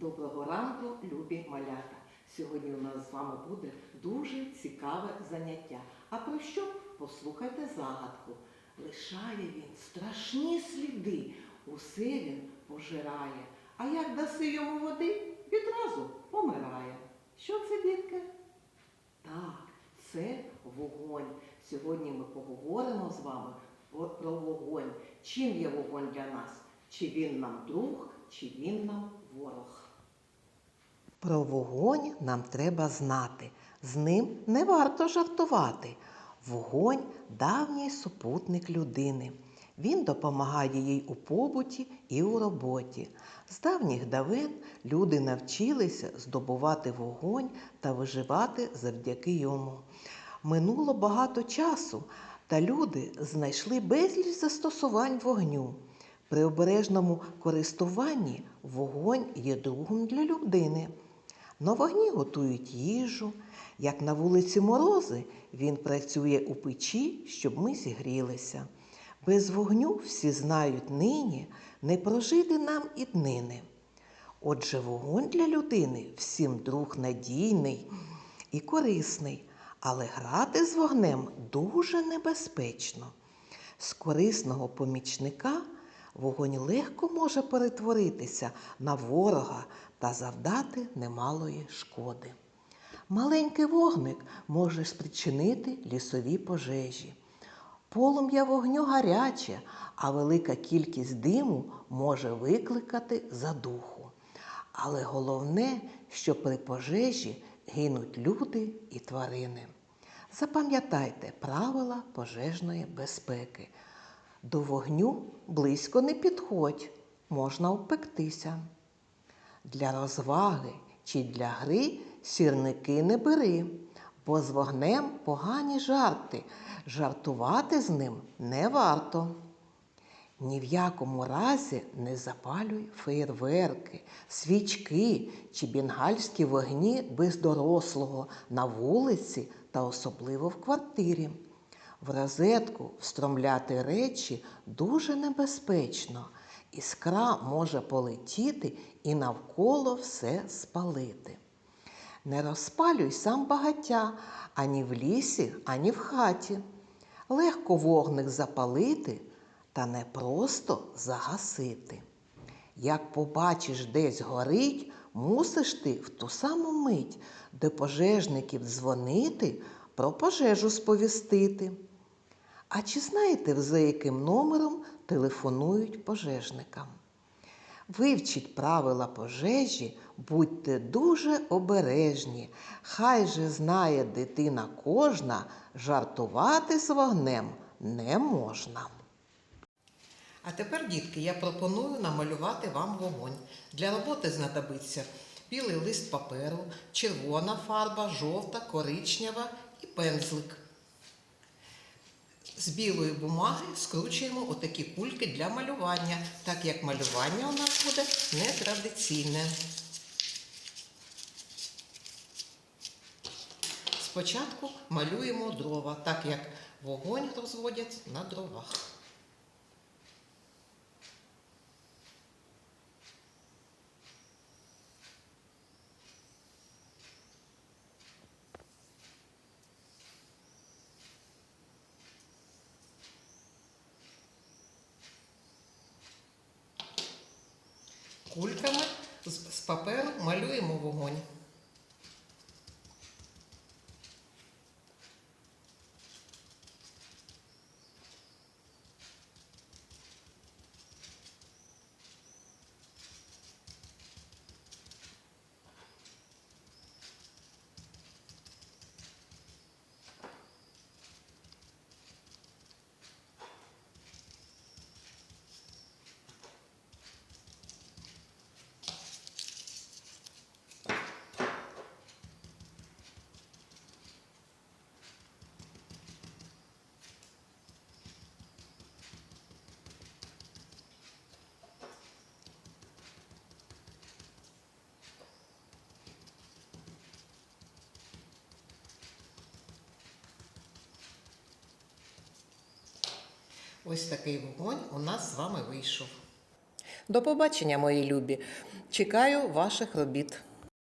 Доброго ранку, любі малята! Сьогодні у нас з вами буде дуже цікаве заняття. А про що? Послухайте загадку. Лишає він страшні сліди, усе він пожирає. А як даси йому води, відразу помирає. Що це, дітки? Так, це вогонь. Сьогодні ми поговоримо з вами про- вогонь. Чим є вогонь для нас? Чи він нам друг, чи він нам ворог? Про вогонь нам треба знати. З ним не варто жартувати. Вогонь давній супутник людини. Він допомагає їй у побуті і у роботі. З давніх давен люди навчилися здобувати вогонь та виживати завдяки йому. Минуло багато часу, та люди знайшли безліч застосувань вогню. При обережному користуванні вогонь є другом для людини. На вогні готують їжу. Як на вулиці морози, він працює у печі, щоб ми зігрілися. Без вогню всі знають нині не прожити нам і днини. Отже, вогонь для людини всім друг надійний і корисний, але грати з вогнем дуже небезпечно. З корисного помічника вогонь легко може перетворитися на ворога та завдати немалої шкоди. Маленький вогник може спричинити лісові пожежі. Полум'я вогню гаряче, а велика кількість диму може викликати задуху. Але головне, що при пожежі гинуть люди і тварини. Запам'ятайте правила пожежної безпеки. До вогню близько не підходь, можна обпектися. Для розваги чи для гри сірники не бери, бо з вогнем погані жарти. Жартувати з ним не варто. Ні в якому разі не запалюй феєрверки, свічки чи бенгальські вогні без дорослого на вулиці та особливо в квартирі. В розетку встромляти речі дуже небезпечно. Іскра може полетіти і навколо все спалити. Не розпалюй сам багаття ані в лісі, ані в хаті. Легко вогник запалити та не просто загасити. Як побачиш, десь горить, мусиш ти в ту саму мить до пожежників дзвонити, про пожежу сповістити. А чи знаєте, за яким номером телефонують пожежникам? Вивчіть правила пожежі, будьте дуже обережні. Хай же знає дитина кожна, жартувати з вогнем не можна. А тепер, дітки, я пропоную намалювати вам вогонь. Для роботи знадобиться білий лист паперу, червона фарба, жовта, коричнева і пензлик. З білої бумаги скручуємо отакі кульки для малювання, так як малювання у нас буде нетрадиційне. Спочатку малюємо дрова, так як вогонь розводять на дровах. Кульками з, паперу малюємо вогонь. Ось такий вогонь у нас з вами вийшов. До побачення, мої любі. Чекаю ваших робіт.